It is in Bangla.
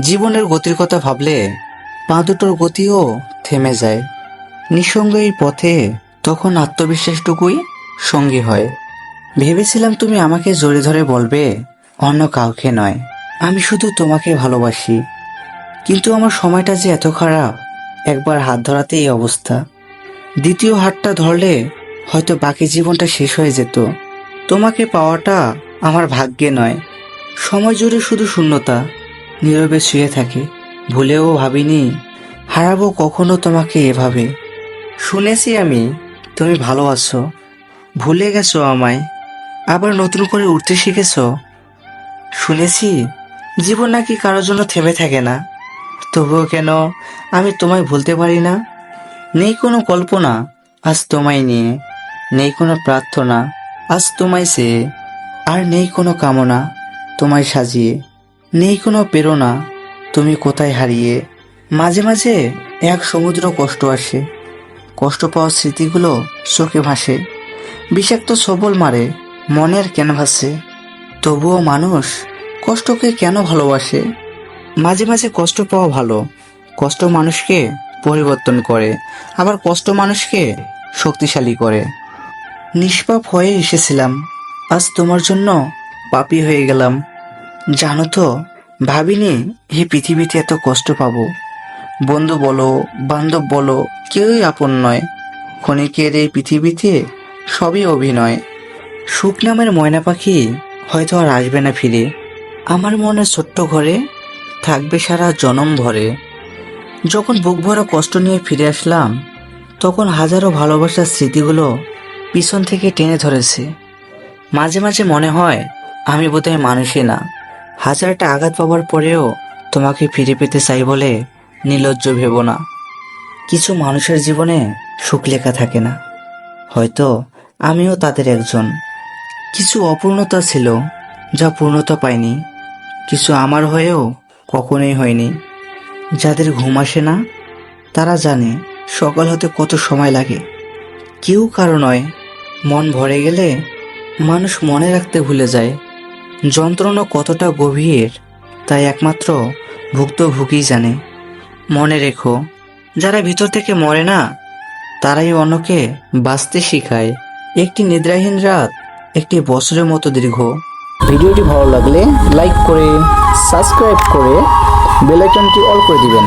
জীবনের গতির কথা ভাবলে পা দুটোর গতিও থেমে যায়। নিঃসঙ্গ এই পথে তখন আত্মবিশ্বাসটুকুই সঙ্গী হয়। ভেবেছিলাম তুমি আমাকে জোরে ধরে বলবে, অন্য কাউকে নয়। আমি শুধু তোমাকে ভালোবাসি। কিন্তু আমার সময়টা যে এত খারাপ, একবার হাত ধরাতে এই অবস্থা। দ্বিতীয় হাতটা ধরলে হয়তো বাকি জীবনটা শেষ হয়ে যেত। তোমাকে পাওয়াটা আমার ভাগ্যে নয়। সময় জুড়ে শুধু শূন্যতা। নীরবে শুয়ে থাকে। ভুলেও ভাবিনি, হারাবো কখনো তোমাকে এভাবে। শুনেছি আমি, তুমি ভালো আছো। ভুলে গেছো আমায়, আবার নতুন করে উঠতে শিখেছ। শুনেছি, জীবন নাকি কারোর জন্য থেমে থাকে না। তবুও কেন আমি তোমায় ভুলতে পারি না? নেই কোনো কল্পনা, আজ তোমায় নিয়ে। নেই কোনো প্রার্থনা, আজ তোমায় সে আর নেই কোনো কামনা, তোমায় সাজিয়ে। নেই কোনো প্রেরণা। তুমি কোথায় হারিয়ে? মাঝে মাঝে এক সমুদ্র কষ্ট আসে। কষ্ট পাওয়ার স্মৃতিগুলো চোখে ভাসে। বিষাক্ত সবল মারে, মনের ক্যানভাসে। তবুও মানুষ কষ্টকে কেন ভালোবাসে? মাঝে মাঝে কষ্ট পাওয়া ভালো। কষ্ট মানুষকে পরিবর্তন করে, আবার কষ্ট মানুষকে শক্তিশালী করে। নিষ্পাপ হয়ে এসেছিলাম। আজ তোমার জন্য পাপী হয়ে গেলাম। জানো তো, ভাবিনি এই পৃথিবীতে এত কষ্ট পাবো। বন্ধু বলো, বান্ধব বলো, কেউই আপন নয়। ক্ষণিকের এই পৃথিবীতে সবই অভিনয়। সুখ নামের ময়না পাখি হয়তো আর আসবে না ফিরে। আমার মনে ছোট্ট ঘরে থাকবে সারা জনম ভরে। যখন বুক ভরা কষ্ট নিয়ে ফিরে আসলাম, তখন হাজারো ভালোবাসার স্মৃতিগুলো পিছন থেকে টেনে ধরেছে। মাঝে মাঝে মনে হয় আমি বোধহয় মানুষই না। হাজারটা আঘাত পাবার পরেও তোমাকে ফিরে পেতে চাই বলে নির্লজ্জ ভেব না। কিছু মানুষের জীবনে সুখ লেখা থাকে না। হয়তো আমিও তাদের একজন। কিছু অপূর্ণতা ছিল যা পূর্ণতা পায়নি। কিছু আমার হয়েও কখনোই হয়নি। যাদের ঘুম আসে না, তারা জানে সকাল হতে কত সময় লাগে। কেউ কারও নয়, মন ভরে গেলে মানুষ মনে রাখতে ভুলে যায়। যন্ত্রণা কতটা গভীর, তাই একমাত্র ভুক্তভোগী জানে। মনে রেখো, যারা ভিতর থেকে মরে না, তারাই অন্যকে বাঁচতে শেখায়। একটি নিদ্রাহীন রাত, একটি বছরের মতো দীর্ঘ। ভিডিওটি ভালো লাগলে লাইক করে, সাবস্ক্রাইব করে বেলাইকনটি অল করে দিবেন।